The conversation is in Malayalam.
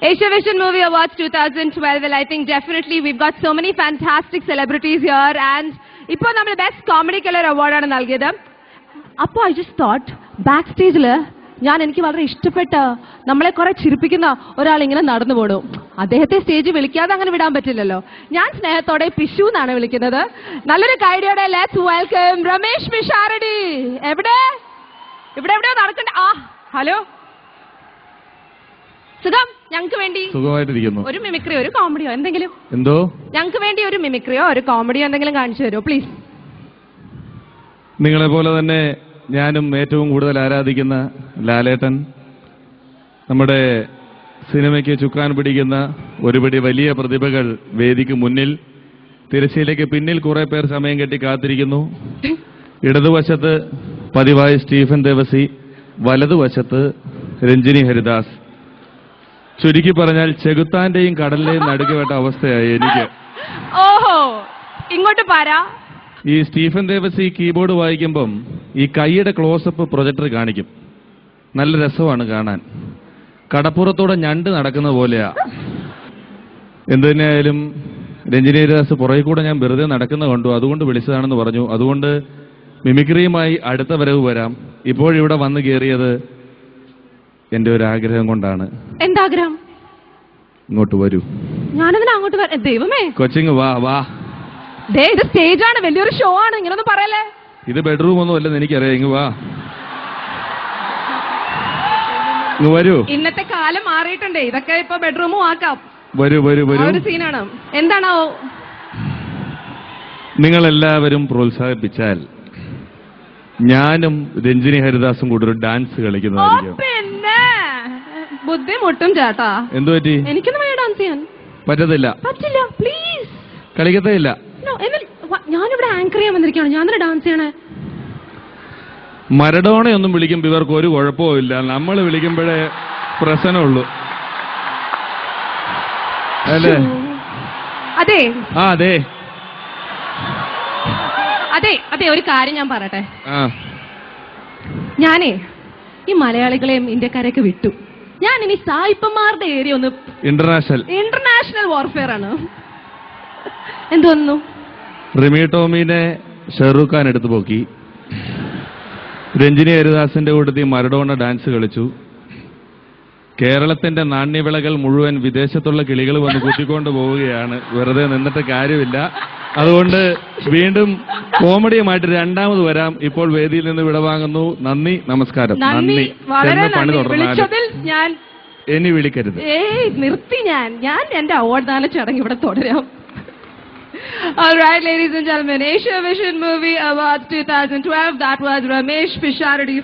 Asia Vision Movie Awards 2012. Well, I think definitely we've got so many fantastic celebrities here and ഇപ്പോൾ നമ്മൾ ബെസ്റ്റ് കോമഡി കലർ അവാർഡാണ് നൽകിയത്. അപ്പോൾ ഐ ജസ്റ്റ് തോട്ട് ബാക്ക് സ്റ്റേജിൽ ഞാൻ എനിക്ക് വളരെ ഇഷ്ടപ്പെട്ട നമ്മളെ കുറെ ചിരിപ്പിക്കുന്ന ഒരാൾ ഇങ്ങനെ നടന്നു പോടും അദ്ദേഹത്തെ സ്റ്റേജ് വിളിക്കാതെ അങ്ങനെ വിടാൻ പറ്റില്ലല്ലോ. ഞാൻ സ്നേഹത്തോടെ പിഷു എന്നാണ് വിളിക്കുന്നത്. നല്ലൊരു കൈഡിയോടെ ലെറ്റ്സ് വെൽക്കം രമേശ് പിഷാരടി എവിടെ? ഇവിടെ എവിടെയോ നടക്കണ്ട. ആ ഹലോ? സുഖം? ഞങ്ങൾക്ക് വേണ്ടി സുഖമായിട്ടിരിക്കുന്നു. ഒരു മിമിക്രിയോ ഒരു കോമഡിയോ എന്തെങ്കിലും? എന്തോ? ഞങ്ങൾക്ക് വേണ്ടി ഒരു മിമിക്രിയോ ഒരു കോമഡിയോ എന്തെങ്കിലും കാണിച്ചു തരുമോ പ്ലീസ്? നിങ്ങളെ പോലെ തന്നെ ഞാനും ഏറ്റവും കൂടുതൽ ആരാധിക്കുന്ന ലാലേട്ടൻ നമ്മുടെ സിനിമയ്ക്ക് ചുക്കാൻ പിടിക്കുന്ന ഒരുപടി വലിയ പ്രതിഭകൾ വേദിക്ക് മുന്നിൽ തിരശ്ശീലയ്ക്ക് പിന്നിൽ കുറെ പേർ സമയം കെട്ടി കാത്തിരിക്കുന്നു. ഇടതുവശത്ത് പതിവായി സ്റ്റീഫൻ ദേവസി വലതുവശത്ത് രഞ്ജിനി ഹരിദാസ്. ചുരുക്കി പറഞ്ഞാൽ ചെകുത്താന്റെയും കടലിന്റെയും നടുക്കുവേട്ട അവസ്ഥയായി എനിക്ക്. ഓഹോ ഇങ്ങോട്ട് പാരാ. ഈ സ്റ്റീഫൻ ദേവസ് ഈ കീബോർഡ് വായിക്കുമ്പം ഈ കൈയുടെ ക്ലോസപ്പ് പ്രൊജക്ടർ കാണിക്കും. നല്ല രസമാണ് കാണാൻ. കടപ്പുറത്തൂടെ ഞണ്ട് നടക്കുന്ന പോലെയാ. എന്തു തന്നെയായാലും രഞ്ജിനി ദാസ് പുറകെ കൂടെ ഞാൻ വെറുതെ നടക്കുന്ന കണ്ടു. അതുകൊണ്ട് വിളിച്ചതാണെന്ന് പറഞ്ഞു. അതുകൊണ്ട് മിമിക്രിയുമായി അടുത്ത വരവ് വരാം. ഇപ്പോഴിവിടെ വന്നു കയറിയത് എന്റെ ഒരു ആഗ്രഹം കൊണ്ടാണ്. എന്താഗ്രഹം? ഇങ്ങോട്ട് വരൂ. ഞാനതിന് അങ്ങോട്ട് വരാം. ദൈവമേ. കൊച്ചിങ് വാ വാ. ദേ ഇത് സ്റ്റേജാണ്. വലിയൊരു ഷോ ആണ്. ഇങ്ങനൊന്നും പറയല്ലേ? ഇത് ബെഡ്റൂം ഒന്നും അല്ലെന്ന് എനിക്കറിയാം. ഇങ്ങ് വാ. ഇങ്ങ് വരൂ. ഇന്നത്തെ കാലം മാറിയിട്ടുണ്ട്. ഇതൊക്കെ ഇപ്പൊ ബെഡ്റൂമും ആക്കാം. വരൂ വരൂ ആ വരൂ ഒരു സീനാണ് എന്താണോ നിങ്ങൾ എല്ലാവരും പ്രോത്സാഹിപ്പിച്ചാൽ ഞാനും രഞ്ജിനി ഹരിദാസും കൂടെ ഒരു ഡാൻസ് കളിക്കുന്നതായിരിക്കും. ബുദ്ധിമുട്ടും ചേട്ടാ. എന്തു പറ്റി? എനിക്കൊന്നും വേണ്ട ഡാൻസ് ചെയ്യാൻ പറ്റത്തില്ല. പറ്റില്ല പ്ലീസ് കളിക്കത്തേ ഇല്ല ഞാനിവിടെ ആങ്കർ ചെയ്യാൻ വന്നിരിക്കുകയാണ്. ഞാൻ ഡാൻസ് ചെയ്യണേ. മരഡോണയൊന്നും വിളിക്കുമ്പോൾ ഇവർക്ക് ഒരു കുഴപ്പവും ഇല്ല. നമ്മൾ വിളിക്കുമ്പോഴേ പ്രശ്നമുള്ളൂ. അല്ലേ? അതെ. ആ അതെ. അതെ അതെ ഒരു കാര്യം ഞാൻ പറയട്ടെ. ഞാനേ ഈ മലയാളികളെയും ഇന്ത്യക്കാരെയൊക്കെ വിട്ടു. ഞാൻ ഇനി സായിപ്പന്മാരുടെ ഏരിയ ഒന്ന് ഇന്റർനാഷണൽ ഇന്റർനാഷണൽ വാർഫെയർ ആണ്. എന്തോന്നു റിമി ടോമിനെ ഷെറുഖ് ഖാൻ എടുത്തു പോക്കി. രഞ്ജിനി ഹരിദാസിന്റെ കൂട്ടത്തിൽ മരഡോണ ഡാൻസ് കളിച്ചു. കേരളത്തിന്റെ നാണ്യവിളകൾ മുഴുവൻ വിദേശത്തുള്ള കിളികൾ വന്ന് കൂട്ടിക്കൊണ്ടു പോവുകയാണ്. വെറുതെ നിന്നിട്ട് കാര്യമില്ല. അതുകൊണ്ട് വീണ്ടും കോമഡിയുമായിട്ട് രണ്ടാമത് വരാം. ഇപ്പോൾ വേദിയിൽ നിന്ന് വിടവാങ്ങുന്നു നന്ദി നമസ്കാരം. നന്ദി വളരെ ചെന്ന് പണി നന്ദി തുടർന്നാലും വിളിച്ചതിൽ ഞാൻ ഇനി വിളിക്കരുത്. ഏയ് നിർത്തി ഞാൻ. ഞാൻ എന്റെ അവാർഡ് ദാന ചടങ്ങ് ഇവിടെ തുടരാം. All right, ladies and gentlemen, Asia Vision Movie Awards 2012. That was Ramesh Pisharadi.